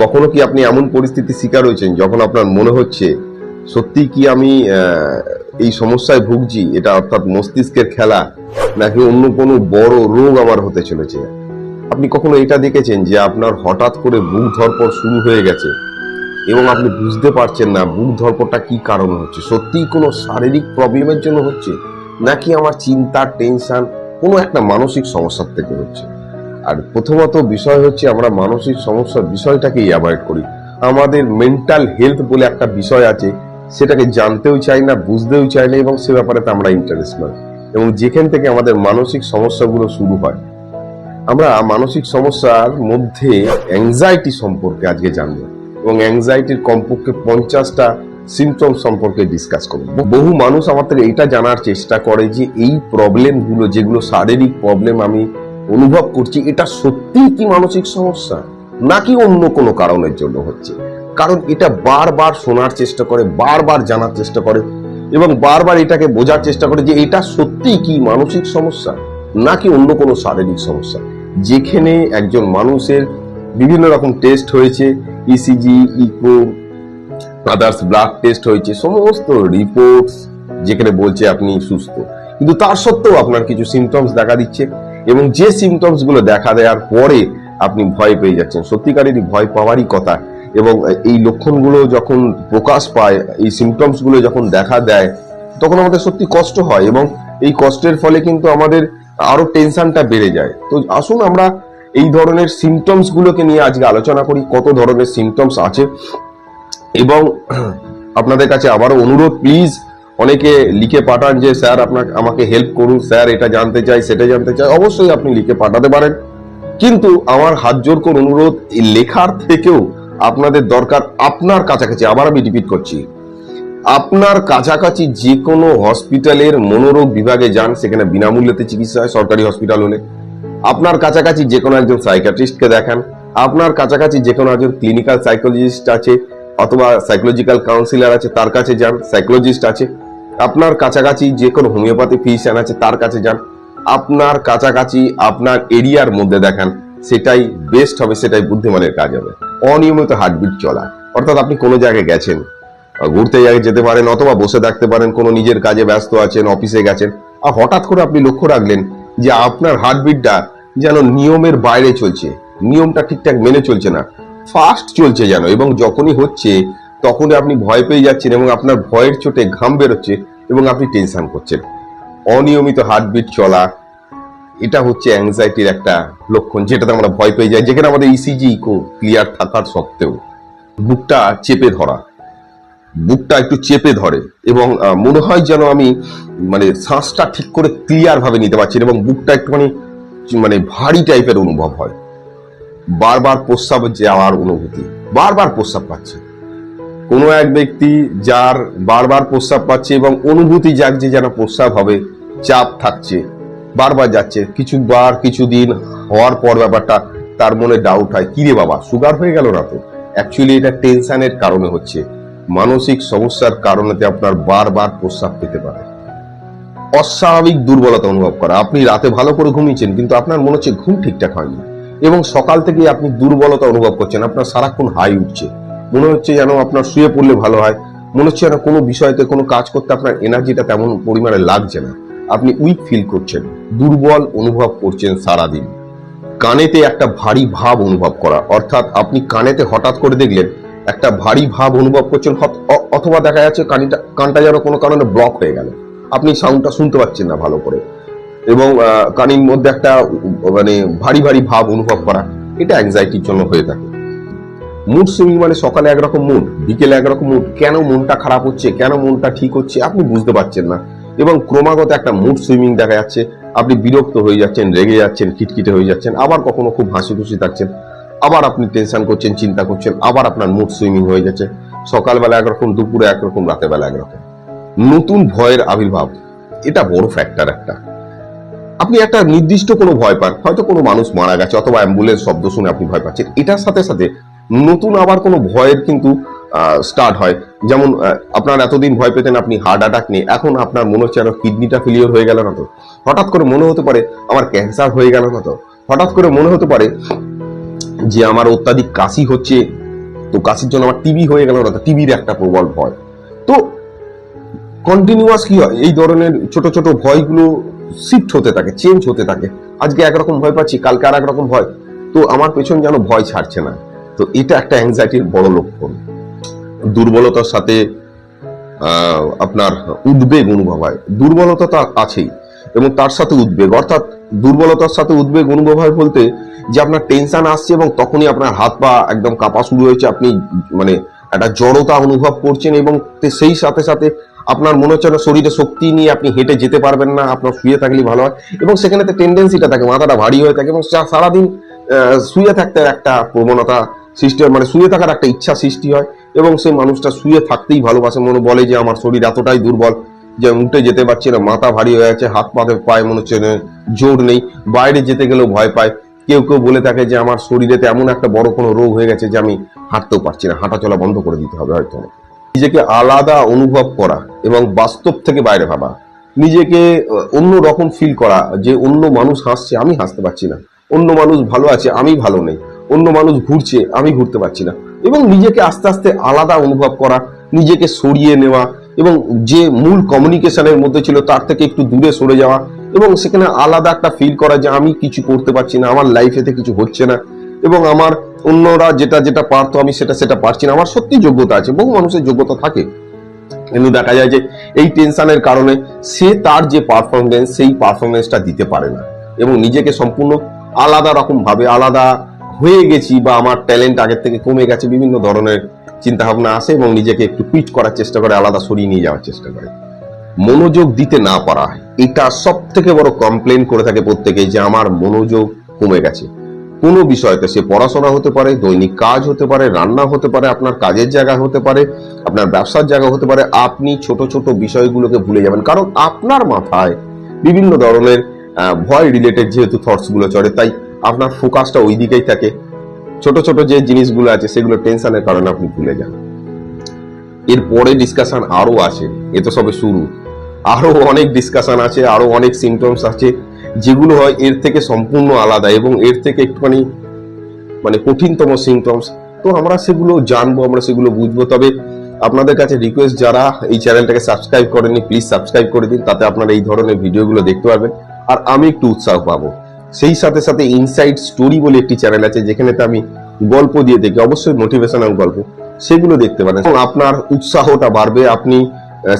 কখনো কি আপনি এমন পরিস্থিতির শিকার হয়েছেন যখন আপনার মনে হচ্ছে, সত্যি কি আমি এই সমস্যায় ভুগছি, এটা অর্থাৎ মস্তিষ্কের খেলা, নাকি অন্য কোনো বড় রোগ আমার হতে চলেছে? আপনি কখনো এটা দেখেছেন যে আপনার হঠাৎ করে বুক ধরপড় শুরু হয়ে গেছে এবং আপনি বুঝতে পারছেন না বুক ধরপড়টা কি কারণে হচ্ছে? সত্যিই কোনো শারীরিক প্রবলেমের জন্য হচ্ছে, নাকি আমার চিন্তা টেনশন কোনো একটা মানসিক সমস্যার থেকে হচ্ছে? আর প্রথমত বিষয় হচ্ছে আমরা মানসিক সমস্যার বিষয়টাকেই অ্যাভয়েড করি। আমাদের মেন্টাল হেলথ বলে একটা বিষয় আছে, সেটাকে জানতেও চাই না, বুঝতেও চাই না এবং সে ব্যাপারে তো আমরা ইন্টারেস্ট নয়। এবং যেখান থেকে আমাদের মানসিক সমস্যাগুলো শুরু হয়, আমরা মানসিক সমস্যার মধ্যে অ্যাংজাইটি সম্পর্কে আজকে জানব এবং অ্যাংজাইটির কমপক্ষে পঞ্চাশটা সিমটম সম্পর্কে ডিসকাস করব। বহু মানুষ আমাদের এইটা জানার চেষ্টা করে যে এই প্রবলেমগুলো যেগুলো শারীরিক প্রবলেম আমি অনুভব করছি, এটা সত্যিই কি মানসিক সমস্যা? নাকি অন্য কোনো কারণের জন্য হচ্ছে? কারণ এটা বারবার শোনার চেষ্টা করে, বারবার জানার চেষ্টা করে, এবং বারবার এটাকে বোঝার চেষ্টা করে যে এটা সত্যিই কি মানসিক সমস্যা, নাকি অন্য কোনো শারীরিক সমস্যা? যেখানে একজন মানুষের বিভিন্ন রকম টেস্ট হয়েছে ECG echo others blood test হয়েছে, সমস্ত রিপোর্টস যেখানে বলছে আপনি সুস্থ। কিন্তু তার সত্ত্বেও আপনার কিছু সিমটমস দেখা দিচ্ছে। এবং যে সিমটমসগুলো দেখা দেওয়ার পরে আপনি ভয় পেয়ে যাচ্ছেন, সত্যিকারেরই ভয় পাওয়ারই কথা। এবং এই লক্ষণগুলো যখন প্রকাশ পায়, এই সিমটমসগুলো যখন দেখা দেয়, তখন আমাদের সত্যি কষ্ট হয় এবং এই কষ্টের ফলে কিন্তু আমাদের আরও টেনশনটা বেড়ে যায়। তো আসুন আমরা এই ধরনের সিমটমস গুলোকে নিয়ে আজকে আলোচনা করি, কত ধরনের সিমটমস আছে। এবং আপনাদের কাছে আবারও অনুরোধ প্লিজ অনেকে লিখে পাঠান যে, স্যার, আপনাকে, আমাকে হেল্প করুন, স্যার, এটা জানতে চাই, সেটা জানতে চাই। অবশ্যই আপনি লিখে পাঠাতে পারেন। কিন্তু আমার হাত জোর করে অনুরোধ লেখার থেকেও আপনাদের দরকার আপনার কাছাকাছি। আবার আমি রিপিট করছি। আপনার কাছাকাছি যে কোনো হসপিটালের মনোরোগ বিভাগে যান, সেখানে বিনামূল্যতে চিকিৎসা হয়, সরকারি হসপিটাল হলে। আপনার কাছাকাছি যে কোনো একজন সাইকাট্রিস্টকে দেখান। আপনার কাছাকাছি যে কোনো একজন ক্লিনিক্যাল সাইকোলজিস্ট আছে, অথবা সাইকোলজিক্যাল কাউন্সিলর আছে, তার কাছে যান সাইকোলজিস্ট আছে। আপনার কাছাকাছি যে কোনো হোমিওপ্যাথি ফিজিশিয়ান আছে, তার কাছে যান। আপনার কাছাকাছি, আপনার এরিয়ার মধ্যে দেখান, সেটাই বেস্ট হবে, সেটাই বুদ্ধিমানের কাজ হবে। অনিয়মিত হার্টবিট চলা। অর্থাৎ আপনি কোনো জায়গায় গেছেন ঘুরতে জায়গায় যেতে পারেন, অথবা বসে থাকতে পারেন, কোনো নিজের কাজে ব্যস্ত আছেন অফিসে গেছেন, আর হঠাৎ করে আপনি লক্ষ্য রাখলেন যে আপনার হার্টবিটটা যেন নিয়মের বাইরে চলছে, নিয়মটা ঠিকঠাক মেনে চলছে না ফাস্ট চলছে যেন, এবং যখনই হচ্ছে তখনই আপনি ভয় পেয়ে যাচ্ছেন এবং আপনার ভয়ের চোটে ঘাম বেরোচ্ছে এবং আপনি টেনশন করছেন। অনিয়মিত হার্টবিট চলা, এটা হচ্ছে অ্যাংজাইটির একটা লক্ষণ যেটাতে আমরা ভয় পেয়ে যাই। যেখানে আমাদের ইসিজি ইকো ক্লিয়ার থাকার সত্ত্বেও বুকটা চেপে ধরা, বুকটা একটু চেপে ধরে এবং মনে হয় যেন আমি মানে শ্বাসটা ঠিক করে ক্লিয়ার ভাবে নিতে পারছি এবং বুকটা একটুখানি মানে ভারী টাইপের অনুভব হয়। বারবার প্রস্রাব যাওয়ার অনুভূতি, বারবার প্রস্রাব পাচ্ছে। কোনো এক ব্যক্তি যার বারবার প্রস্রাব পাচ্ছে এবং অনুভূতি জাগছে যেন প্রস্রাব হবে, চাপ থাকছে, বারবার যাচ্ছে। কিছুবার কিছুদিন হওয়ার পর ব্যাপারটা তার মনে ডাউট হয়, কিরে বাবা সুগার হয়ে গেল না তো? অ্যাকচুয়ালি এটা টেনশনের কারণে হচ্ছে। মানসিক সমস্যার কারণেতে আপনার বারবার প্রস্রাব পেতে পারে। অস্বাভাবিক দুর্বলতা অনুভব করা। আপনি রাতে ভালো করে ঘুমিয়েছেন, কিন্তু আপনার মনে হচ্ছে ঘুম ঠিকঠাক হয়নি এবং সকাল থেকে আপনি দুর্বলতা অনুভব করছেন। আপনার সারাক্ষণ হাই উঠছে। মনে হচ্ছে যেন আপনার শুয়ে পড়লে ভালো হয়। মনে হচ্ছে যেন কোনো বিষয়তে কোনো কাজ করতে আপনার এনার্জিটা তেমন পরিমাণে লাগছে না। আপনি উইক ফিল করছেন, দুর্বল অনুভব করছেন সারাদিন। কানেতে একটা ভারী ভাব অনুভব করা, অর্থাৎ আপনি কানেতে হঠাৎ করে দেখলেন একটা ভারী ভাব অনুভব করছেন অথবা দেখা যাচ্ছে কানিটা, কানটা যেন কোনো কারণে ব্লক হয়ে গেল। আপনি সাউন্ডটা শুনতে পাচ্ছেন না ভালো করে। এবং কানের মধ্যে একটা মানে ভারী ভারী ভাব অনুভব করা, এটা অ্যাংজাইটির জন্য হয়ে থাকে। মুড সুইং মানে সকালে একরকম মুড বিকেলে একরকম মুড কেন মনটা খারাপ হচ্ছে, কেন মনটা ঠিক হচ্ছে, আপনি বুঝতে পারছেন না। এবং ক্রমাগত একটা মুড সুইমিং দেখা যাচ্ছে, আপনি বিরক্ত হয়ে যাচ্ছেন, রেগে যাচ্ছেন, খিটখিটে হয়ে যাচ্ছেন, আবার কখনো খুব হাসি খুশি থাকছেন, আবার আপনি টেনশন করছেন, চিন্তা করছেন, আবার আপনার মুড সুইমিং হয়ে যাচ্ছে। সকালবেলা একরকম, দুপুরে একরকম বেলা একরকম। নতুন ভয়ের আবির্ভাব, এটা বড় ফ্যাক্টর একটা। আপনি একটা নির্দিষ্ট কোনো ভয় পান, হয়তো কোনো মানুষ মারা গেছে, অথবা অ্যাম্বুলেন্স শব্দ শুনে আপনি ভয় পাচ্ছেন, এটার সাথে সাথে নতুন আবার কোনো ভয়ের কিন্তু স্টার্ট হয়। যেমন আপনার এতদিন ভয় পেতেন আপনি হার্ট অ্যাটাক নিয়ে, এখন আপনার মনে হচ্ছে আরও কিডনিটা ফেলিওর হয়ে গেল না তো? হঠাৎ করে মনে হতে পারে আমার ক্যান্সার হয়ে গেল না তো? হঠাৎ করে মনে হতে পারে যে আমার অত্যাধিক কাশি হচ্ছে, তো কাশির জন্য আমার টিবি হয়ে গেল না তো? টিবির একটা প্রবল ভয়। তো কন্টিনিউয়াস কি হয়? এই ধরনের ছোট ছোট ভয়গুলো শিফট হতে থাকে চেঞ্জ হতে থাকে। আজকে একরকম ভয় পাচ্ছি, কালকে আর একরকম ভয়। তো আমার পেছন যেন ভয় ছাড়ছে না। তো এটা একটা অ্যাংজাইটির বড় লক্ষণ। দুর্বলতার সাথে আপনার উদ্বেগ অনুভব হয়। দুর্বলতা তো আছেই এবং তার সাথে উদ্বেগ। অর্থাৎ দুর্বলতার সাথে উদ্বেগ অনুভব হয় বলতে যে আপনার টেনশন আসছে এবং তখনই আপনার হাত পা একদম কাঁপা শুরু হয়েছে, আপনি মানে একটা জড়তা অনুভব করছেন এবং সেই সাথে সাথে আপনার মনে হচ্ছে শরীরে শক্তি নিয়ে আপনি হেঁটে যেতে পারবেন না, আপনার শুয়ে থাকলে ভালো হয় এবং সেখানে টেন্ডেন্সিটা থাকে, মাথাটা ভারী হয়ে থাকে এবং সারাদিন শুয়ে থাকতে একটা প্রবণতা সৃষ্টি হয় মানে শুয়ে থাকার একটা ইচ্ছা সৃষ্টি হয় এবং সেই মানুষটা শুয়ে থাকতেই ভালোবাসে। মনে বলে যে, আমার শরীর এতটাই দুর্বল যে, উঠে যেতে পারছি না। মাথা ভারী হয়ে আছে, হাত পাতে পায়ে মনে হচ্ছে জোর নেই। বাইরে যেতে গেলেও ভয় পায়। কেউ কেউ বলে থাকে যে, আমার শরীরেতে এমন একটা বড় কোনো রোগ হয়ে গেছে যে, আমি হাঁটতেও পারছি না। হাঁটা চলা বন্ধ করে দিতে হবে হয়তো। নিজেকে আলাদা অনুভব করা এবং বাস্তব থেকে বাইরে ভাবা। নিজেকে অন্য রকম ফিল করা যে, অন্য মানুষ হাসছে, আমি হাসতে পারছি না। অন্য মানুষ ভালো আছে, আমি ভালো নেই। অন্য মানুষ ঘুরছে, আমি ঘুরতে পারছি না। এবং নিজেকে আস্তে আস্তে আলাদা অনুভব করা, নিজেকে সরিয়ে নেওয়া এবং যে মূল কমিউনিকেশনের মধ্যে ছিল তার থেকে একটু দূরে সরে যাওয়া এবং সেখানে আলাদা একটা ফিল করা যে আমি কিছু করতে পারছি না, আমার লাইফেতে কিছু হচ্ছে না এবং আমার অন্যরা যেটা যেটা পারতো আমি সেটা সেটা পারছি না। আমার সত্যি যোগ্যতা আছে, বহু মানুষের যোগ্যতা থাকে। কিন্তু দেখা যায় যে এই টেনশনের কারণে সে তার যে পারফরমেন্স সেই পারফরমেন্সটা দিতে পারে না। এবং নিজেকে সম্পূর্ণ আলাদা রকম ভাবে আলাদা হয়ে গেছি বা আমার ট্যালেন্ট আগের থেকে কমে গেছে, বিভিন্ন ধরনের চিন্তা ভাবনা আসে এবং নিজেকে একটু পিচ করার চেষ্টা করে, আলাদা সরিয়ে নিয়ে যাওয়ার চেষ্টা করে। মনোযোগ দিতে না পারা, এটা সব থেকে বড় কমপ্লেন করে থাকে প্রত্যেকে যে আমার মনোযোগ কমে গেছে। কোনো বিষয়তে সে পড়াশোনা হতে পারে, দৈনিক কাজ হতে পারে, রান্না হতে পারে, আপনার কাজের জায়গা হতে পারে, আপনার ব্যবসার জায়গা হতে পারে, আপনি ছোট ছোট বিষয়গুলোকে ভুলে যাবেন। কারণ আপনার মাথায় বিভিন্ন ধরনের ভয় রিলেটেড যেহেতু থটসগুলো চড়ে, তাই আপনার ফোকাসটা ওই দিকেই থাকে। ছোট ছোট যে জিনিসগুলো আছে, সেগুলো টেনশনের কারণে আপনি ভুলে যান। এরপরে ডিসকাশন আরও আছে, এ তো সবে শুরু। আরও অনেক ডিসকাশন আছে, আরও অনেক সিমটমস আছে, যেগুলো হয় এর থেকে সম্পূর্ণ আলাদা এবং এর থেকে একটুখানি মানে কঠিনতম সিমটমস তো আমরা সেগুলো জানব, আমরা সেগুলো বুঝব। তবে আপনাদের কাছে রিকোয়েস্ট যারা এই চ্যানেলটাকে সাবস্ক্রাইব করেননি প্লিজ সাবস্ক্রাইব করে দিন, তাতে আপনারা এই ধরনের ভিডিওগুলো দেখতে পাবেন আর আমি একটু উৎসাহ পাবো। সেই সাথে সাথে ইনসাইড স্টোরি বলে একটি চ্যানেল আছে যেখানেতে আমি গল্প দিয়ে থাকি অবশ্যই মোটিভেশনাল গল্প, সেগুলো দেখতে পারেন। এবং আপনার উৎসাহটা বাড়বে, আপনি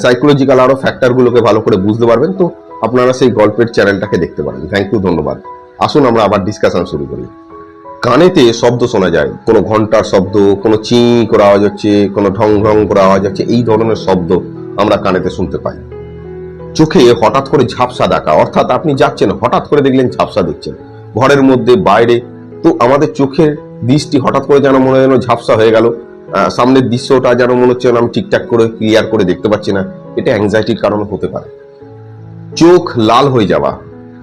সাইকোলজিক্যাল আরও ফ্যাক্টরগুলোকে ভালো করে বুঝতে পারবেন, তো আপনারা সেই গল্পের চ্যানেলটাকে দেখতে পারেন। থ্যাংক ইউ ধন্যবাদ। আসুন আমরা আবার ডিসকাশন শুরু করি। কানেতে শব্দ শোনা যায়, কোনো ঘণ্টার শব্দ, কোনো চি করে আওয়াজ হচ্ছে, কোনো ঢং ঢং করে আওয়াজ হচ্ছে, এই ধরনের শব্দ আমরা কানেতে শুনতে পাই। চোখে হঠাৎ করে ঝাপসা দেখা। অর্থাৎ আপনি যাচ্ছেন, হঠাৎ করে দেখলেন ঝাপসা দেখছেন ঘরের মধ্যে, বাইরে, তো আমাদের চোখের দৃষ্টি হঠাৎ করে যেন মনে যেন ঝাপসা হয়ে গেল। সামনের দৃশ্যটা যেন মনে হচ্ছে আমি ঠিকঠাক করে, ক্লিয়ার করে দেখতে পাচ্ছি না। এটা অ্যাংজাইটির কারণে হতে পারে। চোখ লাল হয়ে যাওয়া।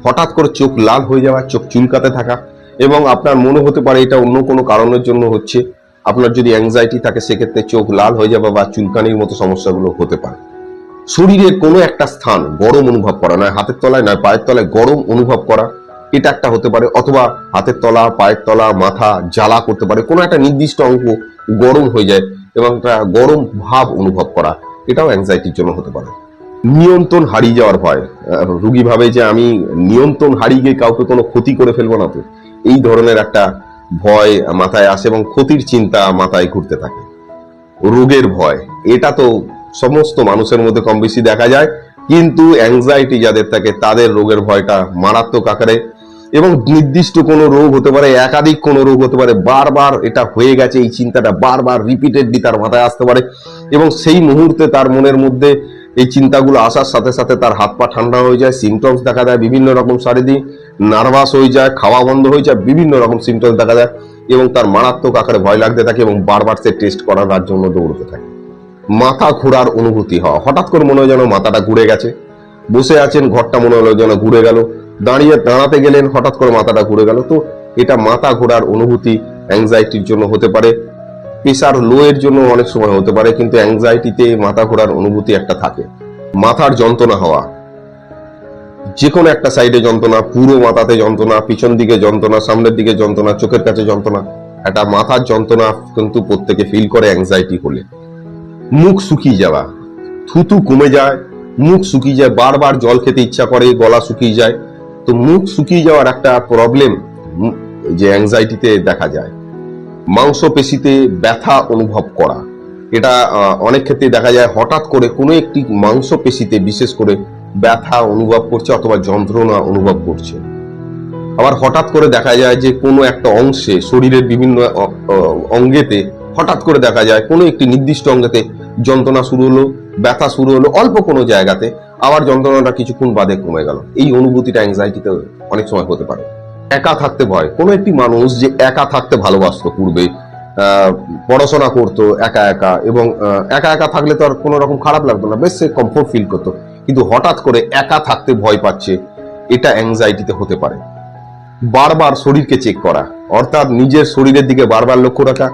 হঠাৎ করে চোখ লাল হয়ে যাওয়া, চোখ চুলকাতে থাকা এবং আপনার মনে হতে পারে এটা অন্য কোনো কারণের জন্য হচ্ছে। আপনার যদি অ্যাংজাইটি থাকে, সেক্ষেত্রে চোখ লাল হয়ে যাওয়া বা চুলকানির মতো সমস্যাগুলো হতে পারে। শরীরের কোনো একটা স্থান গরম অনুভব করা, নয় হাতের তলায়, নয় পায়ের তলায় গরম অনুভব করা, এটা একটা হতে পারে। অথবা হাতের তলা, পায়ের তলা, মাথা জ্বালা করতে পারে। কোনো একটা নির্দিষ্ট অঙ্গ গরম হয়ে যায় এবং একটা গরম ভাব অনুভব করা, এটাও অ্যাংজাইটির জন্য হতে পারে। নিয়ন্ত্রণ হারিয়ে যাওয়ার ভয় রুগী ভাবে যে আমি নিয়ন্ত্রণ হারিয়ে গিয়ে কাউকে কোনো ক্ষতি করে ফেলব না তো, এই ধরনের একটা ভয় মাথায় আসে এবং ক্ষতির চিন্তা মাথায় ঘুরতে থাকে। রোগের ভয়, এটা তো সমস্ত মানুষের মধ্যে কম বেশি দেখা যায়, কিন্তু অ্যাংজাইটি যাদের থাকে, তাদের রোগের ভয়টা মারাত্মক আকারে। এবং নির্দিষ্ট কোনো রোগ হতে পারে, একাধিক কোনো রোগ হতে পারে, বারবার এটা হয়ে গেছে, এই চিন্তাটা বারবার রিপিটেডলি তার মাথায় আসতে পারে। এবং সেই মুহূর্তে তার মনের মধ্যে এই চিন্তাগুলো আসার সাথে সাথে তার হাত পা ঠান্ডা হয়ে যায় সিমটমস দেখা দেয়, বিভিন্ন রকম শারীরিক, নার্ভাস হয়ে যায়, খাওয়া বন্ধ হয়ে যায়, বিভিন্ন রকম সিমটমস দেখা যায় এবং তার মারাত্মক আকারে ভয় লাগতে থাকে এবং বারবার সে টেস্ট করার জন্য দৌড়তে থাকে। মাথা ঘোরার অনুভূতি হওয়া হঠাৎ করে মনে হয় যেন মাথাটা ঘুরে গেছে। বসে আছেন, ঘরটা মনে হলো যেন ঘুরে গেল। দাঁড়িয়ে দাঁড়াতে গেলেন, হঠাৎ করে মাথাটা ঘুরে গেল। তো এটা মাথা ঘোরার অনুভূতি অ্যাংজাইটির জন্য হতে পারে। প্রেশার লো এর জন্য অনেক সময় হতে পারে, কিন্তু অ্যাংজাইটিতে মাথা ঘোরার অনুভূতি একটা থাকে। মাথার যন্ত্রণা হওয়া। যে কোনো একটা সাইডে যন্ত্রণা, পুরো মাথাতে যন্ত্রণা, পিছন দিকে যন্ত্রণা, সামনের দিকে যন্ত্রণা, চোখের কাছে যন্ত্রণা, একটা মাথার যন্ত্রণা কিন্তু প্রত্যেকে ফিল করে অ্যাংজাইটি হলে। মুখ শুকিয়ে যাওয়া। থুতু কমে যায়, মুখ শুকিয়ে যায়, বারবার জল খেতে ইচ্ছা করে, গলা শুকিয়ে যায়। তো মুখ শুকিয়ে যাওয়ার একটা প্রবলেম যে অ্যাংজাইটিতে দেখা যায়। মাংসপেশিতে ব্যথা অনুভব করা। এটা অনেক ক্ষেত্রে দেখা যায় হঠাৎ করে কোনো একটি মাংসপেশিতে বিশেষ করে ব্যথা অনুভব করছে অথবা যন্ত্রণা অনুভব করছে। আবার হঠাৎ করে দেখা যায় যে কোনো একটা অংশে, শরীরের বিভিন্ন অঙ্গেতে হঠাৎ করে দেখা যায় কোনো একটি নির্দিষ্ট অঙ্গেতে যন্ত্রণা শুরু হলো, ব্যথা শুরু হলো অল্প কোনো জায়গাতে। আবার যন্ত্রণাটা কিছুক্ষণ বাদে কমে গেল। এই অনুভূতিটা অ্যাংজাইটিতে অনেক সময় হতে পারে। একা থাকতে ভয়। কোনো একটি মানুষ যে একা থাকতে ভালোবাসতো পূর্বে পড়াশোনা করতো, একা একা এবং একা একা থাকলে তো আর কোনো রকম খারাপ লাগতো না। বেশ সে কমফোর্ট ফিল করতো। কিন্তু হঠাৎ করে একা থাকতে ভয় পাচ্ছে, এটা অ্যাংজাইটিতে হতে পারে। বারবার শরীরকে চেক করা। অর্থাৎ নিজের শরীরের দিকে বারবার লক্ষ্য রাখা।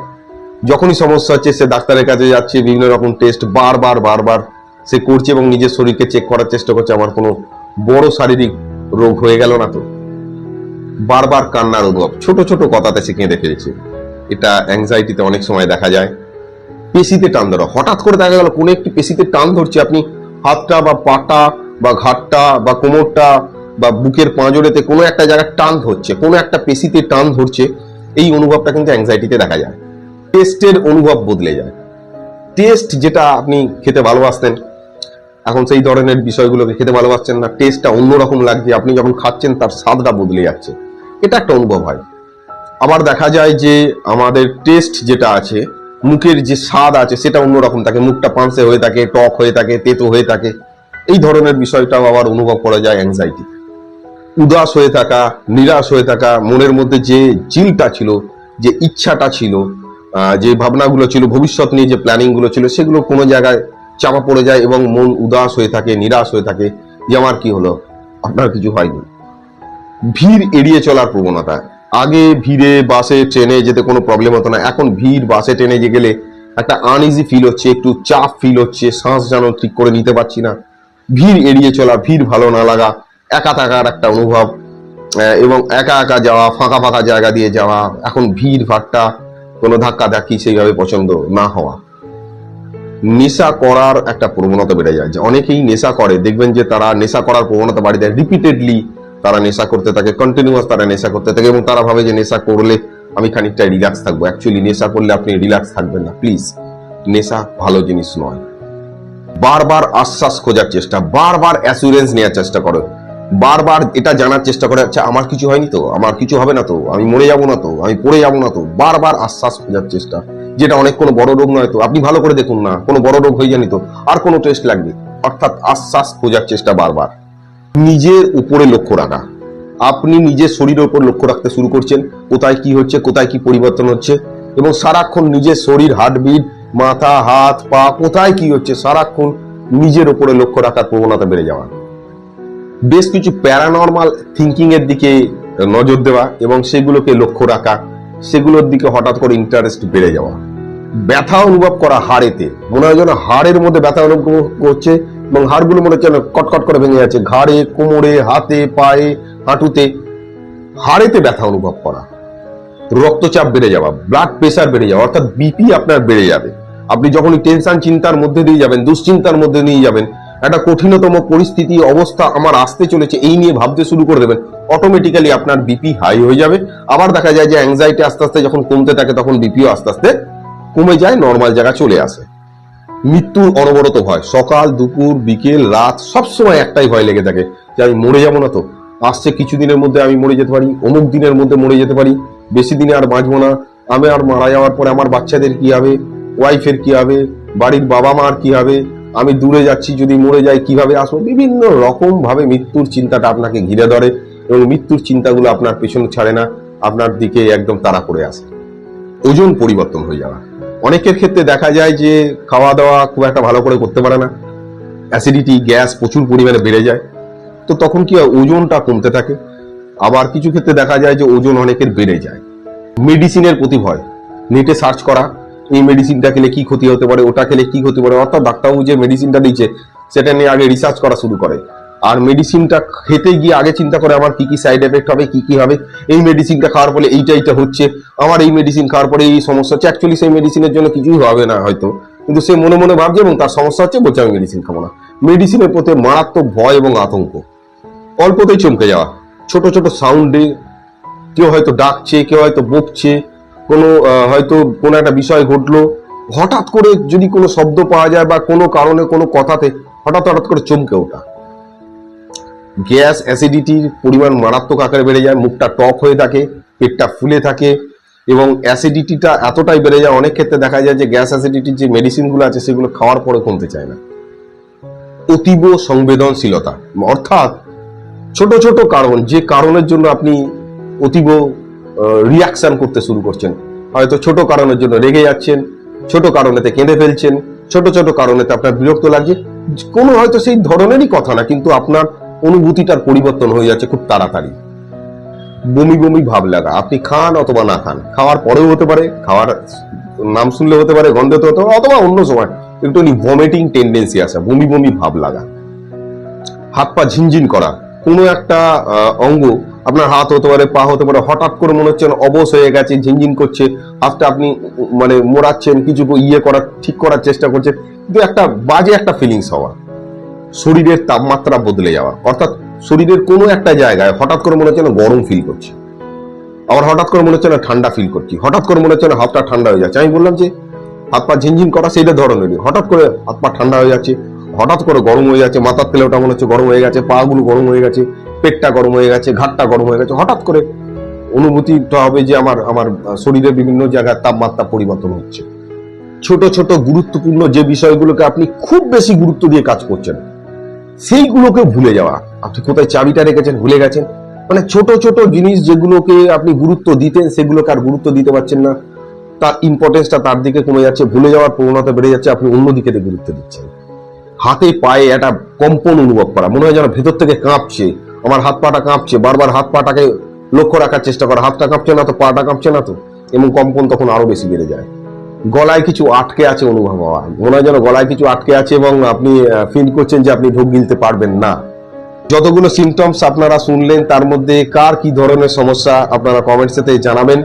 যখনই সমস্যা হচ্ছে, সে ডাক্তারের কাছে যাচ্ছে, বিভিন্ন রকম টেস্ট বারবার বারবার সে করছে এবং নিজের শরীরকে চেক করার চেষ্টা করছে। আমার কোনো বড় শারীরিক রোগ হয়ে গেল না তো। বারবার কান্নার অনুভব। ছোট ছোট কথাতে সে কেঁদে ফেলেছে। এটা অ্যাংজাইটিতে অনেক সময় দেখা যায়। পেশিতে টান ধরা। হঠাৎ করে দেখা গেল, কোনো একটি পেশিতে টান ধরছে। আপনি হাতটা বা পাটা বা ঘাটটা বা কোমরটা বা বুকের পাঁজরেতে কোনো একটা জায়গায় টান ধরছে, কোনো একটা পেশিতে টান ধরছে, এই অনুভবটা কিন্তু অ্যাংজাইটিতে দেখা যায়। টেস্টের অনুভব বদলে যায়। টেস্ট যেটা আপনি খেতে ভালোবাসতেন, এখন সেই ধরনের বিষয়গুলোকে খেতে ভালোবাসছেন না টেস্টটা অন্যরকম লাগছে, আপনি যখন খাচ্ছেন তার স্বাদটা বদলে যাচ্ছে। এটা একটা অনুভব হয়। আবার দেখা যায় যে আমাদের টেস্ট যেটা আছে, মুখের যে স্বাদ আছে সেটা অন্যরকম থাকে, মুখটা পাঁচে হয়ে থাকে, টক হয়ে থাকে, তেতো হয়ে থাকে। এই ধরনের বিষয়টাও আবার অনুভব করা যায় অ্যাংজাইটি উদাস হয়ে থাকা, নিরাশ হয়ে থাকা, মনের মধ্যে যে জিলটা ছিল, যে ইচ্ছাটা ছিল যে ভাবনাগুলো ছিল, ভবিষ্যৎ নিয়ে যে প্ল্যানিংগুলো ছিল, সেগুলো কোনো জায়গায় চাপা পড়ে যায় এবং মন উদাস হয়ে থাকে, নিরাশ হয়ে থাকে যে আমার কি হলো? আপনার কিছু হয়নি। ভিড় এড়িয়ে চলার প্রবণতা। আগে ভিড়ে বাসে, ট্রেনে যেতে কোনো প্রবলেম হতো না। এখন ভিড় বাসে, ট্রেনে যে গেলে একটা আনইজি ফিল হচ্ছে, একটু চাপ ফিল হচ্ছে, শ্বাস যেন ঠিক করে নিতে পারছি না। ভিড় এড়িয়ে চলা, ভিড় ভালো না লাগা, একা থাকার একটা অনুভব এবং একা একা যাওয়া, ফাঁকা ফাঁকা জায়গা দিয়ে যাওয়া, এখন ভিড় ভাট্টা কোনো ধাক্কা ধাক্কি সেইভাবে পছন্দ না হওয়া। নেশা করার একটা প্রবণতা বেড়ে যায়। যে অনেকেই নেশা করে। দেখবেন যে তারা নেশা করার প্রবণতা বাড়িয়ে দেয়। রিপিটেডলি তারা নেশা করতে থাকে। কন্টিনিউয়াস তারা নেশা করতে থাকে এবং তারা ভাবে যে নেশা করলে আমি খানিকটা রিল্যাক্স থাকব। অ্যাকচুয়ালি নেশা করলে আপনি রিল্যাক্স থাকবেন না। প্লিজ নেশা ভালো জিনিস নয়। বারবার আশ্বাস খোঁজার চেষ্টা। বারবার অ্যাসুরেন্স নেওয়ার চেষ্টা করো। বারবার এটা জানার চেষ্টা করে আচ্ছা আমার কিছু হয়নি তো? আমার কিছু হবে না তো? আমি মরে যাব না তো? আমি পড়ে যাব না তো? বারবার আশ্বাস খোঁজার চেষ্টা, যেটা অনেক কোনো বড় রোগ নয় তো? আপনি ভালো করে দেখুন না, কোনো বড় রোগ হয়ে জানি তো? আর কোনো টেস্ট লাগবে? অর্থাৎ আশ্বাস খোঁজার চেষ্টা বারবার। নিজের উপরে লক্ষ্য রাখা। আপনি নিজের শরীরের উপর লক্ষ্য রাখতে শুরু করছেন, কোথায় কি হচ্ছে, কোথায় কি পরিবর্তন হচ্ছে, এবং সারাক্ষণ নিজের শরীর হার্টবিট মাথা, হাত, পা, কোথায় কি হচ্ছে, সারাক্ষণ নিজের উপরে লক্ষ্য রাখার প্রবণতা বেড়ে যাওয়া। বেশ কিছু প্যারানর্মাল থিঙ্কিং এর দিকে নজর দেওয়া এবং সেগুলোকে লক্ষ্য রাখা, সেগুলোর দিকে হঠাৎ করে ইন্টারেস্ট বেড়ে যাওয়া। ব্যথা অনুভব করা হাড়েতে, মনে হয় যেন হাড়ের মধ্যে ব্যথা অনুভব করছে এবং হাড়গুলো মনে হচ্ছে কটকট করে ভেঙে যাচ্ছে, ঘাড়ে, কোমরে, হাতে, পায়ে, হাঁটুতে। হাড়েতে ব্যথা অনুভব করা। রক্তচাপ বেড়ে যাওয়া ব্লাড প্রেশার বেড়ে যাওয়া, অর্থাৎ বিপি আপনার বেড়ে যাবে। আপনি যখনই টেনশন চিন্তার মধ্যে দিয়ে যাবেন, দুশ্চিন্তার মধ্যে নিয়ে যাবেন একটা কঠিনতম পরিস্থিতি, অবস্থা আমার আসতে চলেছে, এই নিয়ে ভাবতে শুরু করে দেবেন। অটোমেটিক্যালি আপনার বিপি হাই হয়ে যাবে। আবার দেখা যায় যে অ্যাংজাইটি আস্তে আস্তে যখন কমতে থাকে, তখন বিপিও আস্তে আস্তে কমে যায় নর্মাল জায়গা চলে আসে। মৃত্যুর অনবরত ভয়, সকাল, দুপুর, বিকেল, রাত, সবসময় একটাই ভয় লেগে থাকে যে আমি মরে যাব না তো। আসছে কিছুদিনের মধ্যে আমি মরে যেতে পারি, অমুক দিনের মধ্যে মরে যেতে পারি, বেশি দিনে আর বাঁচবো না, আমি আর মারা যাওয়ার পরে আমার বাচ্চাদের কি হবে ওয়াইফের কি হবে, বাড়ির বাবা মার কি হবে আমি দূরে যাচ্ছি, যদি মরে যাই, কীভাবে আসব? বিভিন্ন রকম ভাবে মৃত্যুর চিন্তাটা আপনাকে ঘিরে ধরে এবং মৃত্যুর চিন্তাগুলো আপনার পেছনে ছাড়ে না, আপনার দিকে একদম তাড়া করে আসে। ওজন পরিবর্তন হয়ে যাওয়া। অনেকের ক্ষেত্রে দেখা যায় যে খাওয়া দাওয়া খুব একটা ভালো করে করতে পারে না। অ্যাসিডিটি, গ্যাস প্রচুর পরিমাণে বেড়ে যায়। তো তখন কি হয়? ওজনটা কমতে থাকে। আবার কিছু ক্ষেত্রে দেখা যায় যে ওজন অনেকের বেড়ে যায়। মেডিসিনের প্রতি ভয়। নেটে সার্চ করা এই মেডিসিনটা খেলে কি ক্ষতি হতে পারে, ওটা খেলে কি ক্ষতি পারে অর্থাৎ ডাক্তারবাবু যে মেডিসিনটা দিচ্ছে সেটা নিয়ে আগে রিসার্চ করা শুরু করে। আর মেডিসিনটা খেতে গিয়ে আগে চিন্তা করে আমার কি কি সাইড এফেক্ট হবে, কি কি হবে। এই মেডিসিনটা খাওয়ার ফলে এইটা এইটা হচ্ছে, আমার এই মেডিসিন খাওয়ার পরে এই সমস্যা হচ্ছে। অ্যাকচুয়ালি সেই মেডিসিনের জন্য কিছুই হবে না হয়তো। কিন্তু সে মনে মনে ভাবছে এবং তার সমস্যা হচ্ছে, বলছে আমি মেডিসিন খাব না। মেডিসিনের প্রতি মারাত্মক ভয় এবং আতঙ্ক। অল্পতেই চমকে যাওয়া। ছোট ছোট সাউন্ডে কেউ হয়তো ডাকছে, কেউ হয়তো বকছে। কোনো হয়তো কোনো একটা বিষয় ঘটলো, হঠাৎ করে যদি কোনো শব্দ পাওয়া যায় বা কোনো কারণে কোনো কথাতে হঠাৎ হঠাৎ করে চমকে ওঠা। গ্যাস অ্যাসিডিটির পরিমাণ মারাত্মক আকারে বেড়ে যায়, মুখটা টক হয়ে থাকে, পেটটা ফুলে থাকে এবং অ্যাসিডিটিটা এতটাই বেড়ে যায়, অনেক ক্ষেত্রে দেখা যায় যে গ্যাস অ্যাসিডিটির যে মেডিসিনগুলো আছে সেগুলো খাওয়ার পরে কমতে চায় না। অতীব সংবেদনশীলতা, অর্থাৎ ছোট ছোট কারণ, যে কারণের জন্য আপনি অতীব রিয়াকশন করতে শুরু করছেন। হয়তো ছোট কারণের জন্য রেগে যাচ্ছেন, ছোট কারণেতে কেঁদে ফেলছেন, ছোট ছোট কারণেতে আপনার বিরক্ত লাগছে। কোনো হয়তো সেই ধরনেরই কথা না, কিন্তু আপনার অনুভূতিটার পরিবর্তন হয়ে যাচ্ছে খুব তাড়াতাড়ি। বমি বমি ভাব লাগা, আপনি খান অথবা না খান, খাওয়ার পরেও হতে পারে, খাওয়ার নাম শুনলে হতে পারে গন্ধতে হতে পারে, অথবা অন্য সময় একটু ভমিটিং টেন্ডেন্সি আসা বমি বমি ভাব লাগা। হাত পা ঝিনঝিন করা, কোনো একটা অঙ্গ আপনার হাত হতে পারে, পা হতে পারে, হঠাৎ করে মনে হচ্ছে অবশ হয়ে গেছে, ঝিনঝিন করছে, হাতটা আপনি মানে মোড়াচ্ছেন, কিছু ইয়ে করার, ঠিক করার চেষ্টা করছেন, কিন্তু একটা বাজে একটা ফিলিংস হওয়া, শরীরের তাপমাত্রা বদলে যাওয়া, অর্থাৎ শরীরের কোনো একটা জায়গায় হঠাৎ করে মনে হচ্ছে না গরম ফিল করছে, আবার হঠাৎ করে মনে হচ্ছে না ঠান্ডা ফিল করছি, হঠাৎ করে মনে হচ্ছে না হাতটা ঠান্ডা হয়ে যাচ্ছে, আমি বললাম যে, হাত পা ঝিনঝিন করা সেইটা ধরনেরই হঠাৎ করে হাত পা ঠান্ডা হয়ে যাচ্ছে, হঠাৎ করে গরম হয়ে যাচ্ছে, মাথার তেলে ওটা মনে হচ্ছে গরম হয়ে গেছে পা গুলো গরম হয়ে গেছে পেটটা গরম হয়ে গেছে ঘাটটা গরম হয়ে গেছে হঠাৎ করে অনুভূতিটা হবে যে আমার আমার আহ, শরীরের বিভিন্ন জায়গায় তাপমাত্রা পরিবর্তন হচ্ছে। ছোট ছোট গুরুত্বপূর্ণ যে বিষয়গুলোকে আপনি খুব বেশি গুরুত্ব দিয়ে কাজ করছেন সেইগুলোকে ভুলে যাওয়া। আপনি কোথায় চাবিটা রেখেছেন ভুলে গেছেন? মানে ছোট ছোট জিনিস যেগুলোকে আপনি গুরুত্ব দিতেন সেগুলোকে আর গুরুত্ব দিতে পারছেন না। তার ইম্পর্টেন্সটা তার দিকে কমে যাচ্ছে ভুলে যাওয়ার প্রবণতা বেড়ে যাচ্ছে আপনি অন্যদিকে গুরুত্ব দিচ্ছেন। হাতে পায়ে একটা কম্পন অনুভব করা মনে হয় যেন ভেতর থেকে কাঁপছে। আমার হাত পাটা কাঁপছে, বারবার হাত পাটাকে লক্ষ্য রাখার চেষ্টা করা। হাতটা কাঁপছে না তো, পাটা কাঁপছে না তো? এবং কম্পন তখন আরও বেশি বেড়ে যায়। গলায় কিছু আটকে আছে অনুভব হওয়া। মনে হয় যেন গলায় কিছু আটকে আছে এবং আপনি ফিল করছেন যে আপনি ঢোক গিলতে পারবেন না। যতগুলো সিমটমস আপনারা শুনলেন, তার মধ্যে কার কি ধরনের সমস্যা আপনারা কমেন্টসেতে জানাবেন।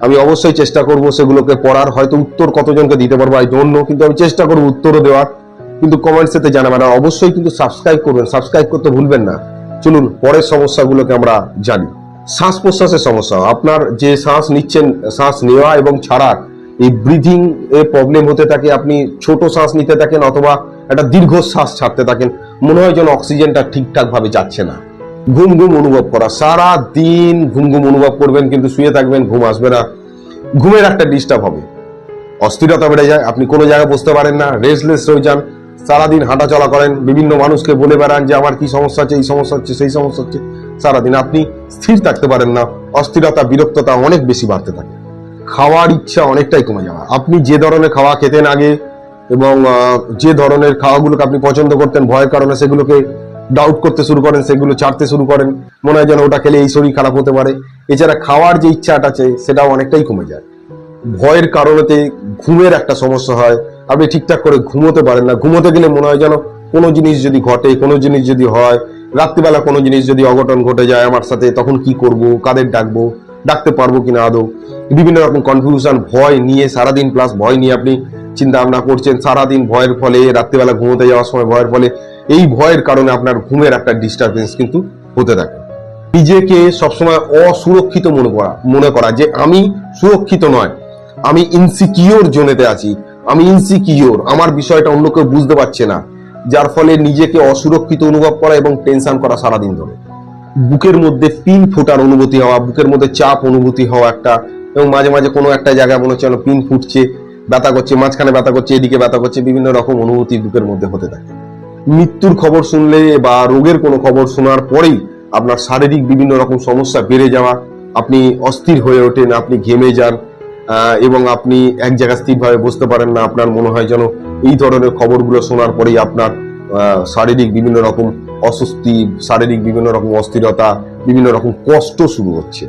আমি অবশ্যই চেষ্টা করব সেগুলোকে পড়ার। হয়তো উত্তর কতজনকে দিতে পারব আই ডোন্ট নো কিন্তু আমি চেষ্টা করব উত্তরও দেওয়ার। কিন্তু কমেন্টসেতে জানাবেন। আর অবশ্যই কিন্তু সাবস্ক্রাইব করবেন। সাবস্ক্রাইব করতে ভুলবেন না। চলুন পরের সমস্যাগুলোকে আমরা জানি। শ্বাস প্রশ্বাসের সমস্যা। আপনার যে শ্বাস নিচ্ছেন, শ্বাস নেওয়া এবং ছাড়ার এই ব্রিথিং এ প্রবলেম হতে থাকে, আপনি ছোট শ্বাস নিতে থাকেন অথবা একটা দীর্ঘ শ্বাস ছাড়তে থাকেন, মনে হয় যেন অক্সিজেনটা ঠিকঠাক ভাবে যাচ্ছে না। ঘুম ঘুম অনুভব করা। সারা দিন ঘুম ঘুম অনুভব করবেন, কিন্তু শুয়ে থাকবেন, ঘুম আসবে না। ঘুমের একটা ডিস্টার্ব হবে। অস্থিরতা বেড়ে যায়, আপনি কোনো জায়গায় বসতে পারেন না রেস্টলেস হয়ে যান। সারাদিন হাঁটা চলা করেন, বিভিন্ন মানুষকে বলে বেড়ান যে আমার কি সমস্যা হচ্ছে, এই সমস্যা হচ্ছে, সেই সমস্যা হচ্ছে। সারাদিন আপনি স্থির থাকতে পারেন না, অস্থিরতা, বিরক্ততা অনেক বেশি বাড়তে থাকে। খাওয়ার ইচ্ছা অনেকটাই কমে যাওয়া। আপনি যে ধরনের খাওয়া খেতেন আগে এবং যে ধরনের খাওয়াগুলোকে আপনি পছন্দ করতেন ভয়ের কারণে সেগুলোকে ডাউট করতে শুরু করেন, সেগুলো ছাড়তে শুরু করেন, মনে হয় যেন ওটা খেলে এই শরীর খারাপ হতে পারে। এছাড়া খাওয়ার যে ইচ্ছাটা আছে সেটাও অনেকটাই কমে যায়। ভয়ের কারণেতে ঘুমের একটা সমস্যা হয় আপনি ঠিকঠাক করে ঘুমোতে পারেন না। ঘুমোতে গেলে মনে হয় যেন কোনো জিনিস যদি ঘটে, কোনো জিনিস যদি হয়, রাত্রিবেলা কোনো জিনিস যদি অঘটন ঘটে যায় আমার সাথে, তখন কি করব, কাদের ডাকবো, ডাকতে পারব কিনা আদৌ? বিভিন্ন রকম কনফিউশন ভয় নিয়ে, সারাদিন প্লাস ভয় নিয়ে আপনি চিন্তা ভাবনা করছেন। সারাদিন ভয়ের ফলে, রাত্রিবেলা ঘুমোতে যাওয়ার সময় ভয়ের ফলে, এই ভয়ের কারণে আপনার ঘুমের একটা ডিস্টারবেন্স কিন্তু হতে থাকে। নিজেকে সবসময় অসুরক্ষিত মনে করা মনে করা যে আমি সুরক্ষিত নয়। আমি ইনসিকিওর জোনেতে আছি। আমি ইনসিকিওর আমার বিষয়টা অন্য কেউ বুঝতে পারছে না, যার ফলে নিজেকে অসুরক্ষিত অনুভব করা এবং টেনশন করা সারাদিন ধরে। বুকের মধ্যে পিন ফোটার অনুভূতি হওয়া, বুকের মধ্যে চাপ অনুভূতি হওয়া একটা, এবং মাঝে মাঝে কোনো একটা জায়গায় মনে হচ্ছে যেন পিন ফুটছে, ব্যথা করছে, মাঝখানে ব্যথা করছে, এদিকে ব্যথা করছে, বিভিন্ন রকম অনুভূতি বুকের মধ্যে হতে থাকে। মৃত্যুর খবর শুনলে বা রোগের কোনো খবর শোনার পরেই আপনার শারীরিক বিভিন্ন রকম সমস্যা বেড়ে যাওয়া, আপনি অস্থির হয়ে ওঠেন, আপনি ঘেমে যান এবং আপনি এক জায়গায় স্থিরভাবে বসতে পারেন না, আপনার মনে হয় যেন এই ধরনের খবরগুলো শোনার পরেই আপনার শারীরিক বিভিন্ন রকম অস্বস্তি, শারীরিক বিভিন্ন রকম অস্থিরতা, বিভিন্ন রকম কষ্ট শুরু হচ্ছে।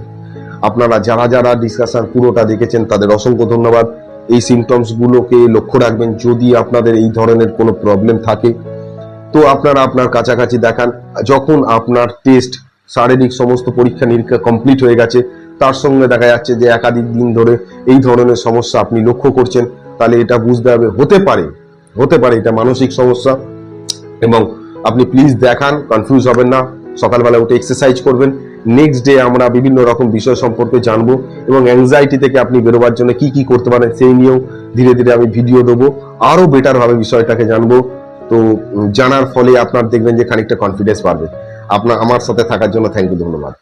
আপনারা যারা যারা ডিসকাশন পুরোটা দেখেছেন, তাদের অসংখ্য ধন্যবাদ। এই সিমটমস গুলোকে লক্ষ্য রাখবেন, যদি আপনাদের এই ধরনের কোনো প্রবলেম থাকে। তো আপনারা আপনার কাছাকাছি দেখান, যখন আপনার টেস্ট শারীরিক সমস্ত পরীক্ষা নিরীক্ষা কমপ্লিট হয়ে গেছে তার সঙ্গে দেখা যাচ্ছে যে একাধিক দিন ধরে এই ধরনের সমস্যা আপনি লক্ষ্য করছেন। তাহলে এটা বুঝতে হবে, হতে পারে হতে পারে এটা মানসিক সমস্যা। এবং আপনি প্লিজ দেখান কনফিউজ হবেন না, সকালবেলা উঠে এক্সারসাইজ করবেন। নেক্সট ডে আমরা বিভিন্ন রকম বিষয় সম্পর্কে জানব এবং অ্যাংজাইটি থেকে আপনি বেরোবার জন্য কি কি করতে পারেন সেই নিয়েও ধীরে ধীরে আমি ভিডিও দেবো। আরও বেটার ভাবে বিষয়টাকে জানব। তো জানার ফলে আপনার দেখবেন যে খানিকটা কনফিডেন্স বাড়বে। আপনার, আমার সাথে থাকার জন্য থ্যাংক ইউ ধন্যবাদ।